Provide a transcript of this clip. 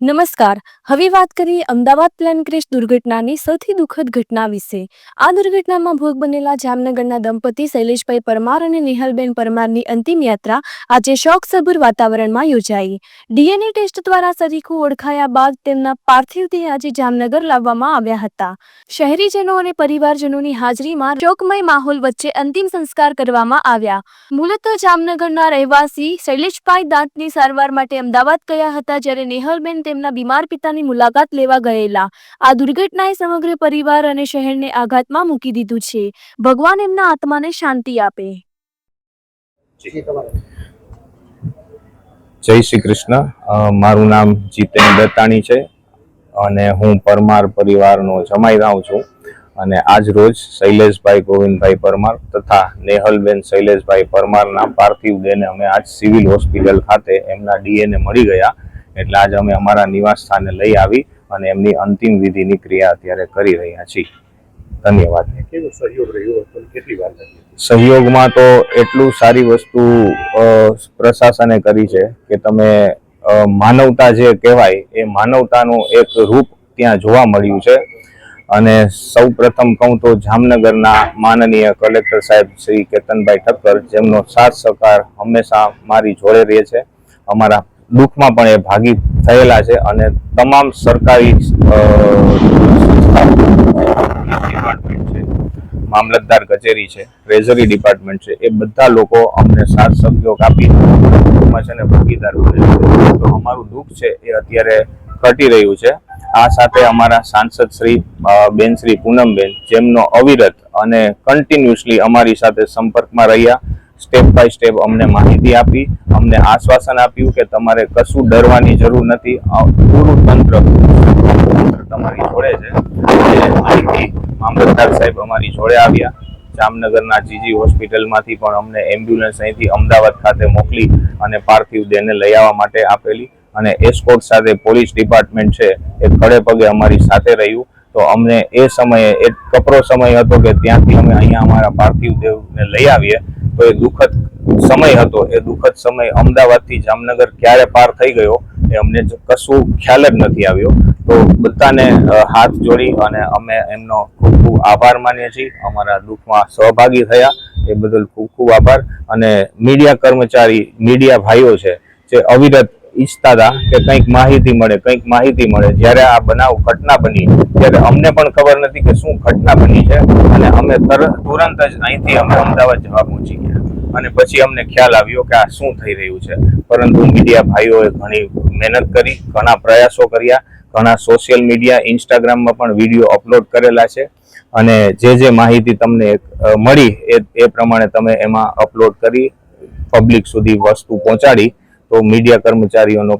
નમસ્કાર. હવે વાત કરીએ અમદાવાદ પ્લેન ક્રેશ દુર્ઘટનાની સૌથી દુઃખદ ઘટના વિશે. આ દુર્ઘટનામાં ભોગ બનેલા જામનગરના દંપતી શૈલેષભાઈ પરમાર અને નિહલબેન પરમારની અંતિમ યાત્રા આજે શોકસભર વાતાવરણમાં યોજાઈ. ડીએનએ ટેસ્ટ દ્વારા સરીખું ઓળખાયા બાદ તેમના પાર્થિવ દેહ આજે જામનગર લાવવામાં આવ્યા હતા. શહેરીજનો અને પરિવારજનોની હાજરીમાં શોકમય માહોલ વચ્ચે અંતિમ સંસ્કાર કરવામાં આવ્યા. મૂલત જામનગરના રહેવાસી શૈલેષભાઈ દાંતની સારવાર માટે અમદાવાદ ગયા હતા જ્યારે નેહલબેન તેમના બીમાર પિતાની મુલાકાત લેવા ગયેલા. આ દુર્ઘટનાએ સમગ્ર પરિવાર અને શહેરને આઘાતમાં મૂકી દીધું છે. ભગવાન એમના આત્માને શાંતિ આપે. જય શ્રી કૃષ્ણ. મારું નામ જીતેન દત્તાણી છે અને હું પરમાર પરિવારનો જમાઈ રાવ છું. અને આજ રોજ શૈલેષભાઈ ગોવિંદભાઈ પરમાર તથા નેહલબેન શૈલેષભાઈ પરમારના પાર્થિવ દેહને અમે આજ સિવિલ હોસ્પિટલ ખાતે એમના ડીએનએ મળી ગયા. એટલે આજ અમે અમારા નિવાસ સ્થાને લઈ આવી અને એમની અંતિમ વિધિની ક્રિયા અત્યારે કરી રહ્યા છીએ. ધન્યવાદ. સહયોગ રહ્યો કેટલી વાર સહયોગમાં તો એટલું સારી વસ્તુ પ્રશાસને કરી છે કે તમે માનવતા જે કહેવાય એ માનવતાનું એક રૂપ ત્યાં જોવા મળ્યું છે. અને સૌ પ્રથમ કહું તો જામનગરના માનનીય કલેક્ટર સાહેબ શ્રી કેતનભાઈ ઠક્કર જેમનો સાથ સહકાર હંમેશા મારી જોડે રહે છે. અમારા દુઃખમાં પણ એ ભાગી થયેલા છે અને તમામ સરકારી મામલતદાર કચેરી છે, ટ્રેઝરી ડિપાર્ટમેન્ટ છે, એ બધા લોકો અમને સાથ સહયોગ આપી છે ને ભાગીદાર તો અમારું દુઃખ છે એ અત્યારે ઘટી રહ્યું છે. આ સાથે અમારા સાંસદ શ્રી બેન શ્રી પૂનમબેન, જેમનો અવિરત અને કન્ટિન્યુઅસલી અમારી સાથે સંપર્કમાં રહ્યા સ્ટેપ બાય સ્ટેપ અમને માહિતી આપી, અમને આશ્વાસન આપ્યું કે તમારે કશું ડરવાની જરૂર નથી. પૂરું તંત્ર તમારી જોડે છે. માહિતી મામલતદાર સાહેબ અમારી જોડે આવ્યા. જામનગરના જીજી હોસ્પિટલમાંથી પણ અમને એમ્બ્યુલન્સ અહીંથી અમદાવાદ ખાતે મોકલી અને પાર્થિવ દેહને લઈ આવવા માટે આપેલી. અને એસ્કોર્ટ સાથે પોલીસ ડિપાર્ટમેન્ટ છે એ ખડે પગે અમારી સાથે રહ્યું. તો અમને એ સમયે એક કપરો સમય હતો કે ત્યાંથી અમે અહીંયા અમારા પાર્થિવ દેવને લઈ આવીએ. તો એ દુઃખદ સમય હતો. એ દુઃખદ સમય અમદાવાદથી જામનગર ક્યારે પાર થઈ ગયો એ અમને કશું ખ્યાલ જ નથી આવ્યો. તો બધાને હાથ જોડી અને અમે એમનો ખૂબ ખૂબ આભાર માનીએ છીએ. અમારા દુઃખમાં સહભાગી થયા. એ બદલ ખૂબ ખૂબ આભાર. અને મીડિયા કર્મચારી, મીડિયા ભાઈઓ છે, જે અવિરત ઈચ્છતા હતા કે કંઈક માહિતી મળે, કંઈક માહિતી મળે. જ્યારે આ બનાવ ઘટના બની, ત્યારે અમને પણ ખબર નથી કે શું ઘટના બની છે અને અમે તરત જ અહીંથી અમે અમદાવાદ જવા પહોંચી ગયા. અને પછી અમને ખ્યાલ આવ્યો કે આ શું થઈ રહ્યું છે. પરંતુ મીડિયા ભાઈઓએ ઘણી મહેનત કરી, ઘણા પ્રયાસો કર્યા, ઘણા સોશિયલ મીડિયા, ઇન્સ્ટાગ્રામમાં પણ વીડિયો અપલોડ કરેલા છે. અને જે જે માહિતી તમને મળી એ પ્રમાણે તમે એમાં અપલોડ કરી, પબ્લિક સુધી વસ્તુ પહોંચાડી તો મીડિયા કર્મચારીઓનો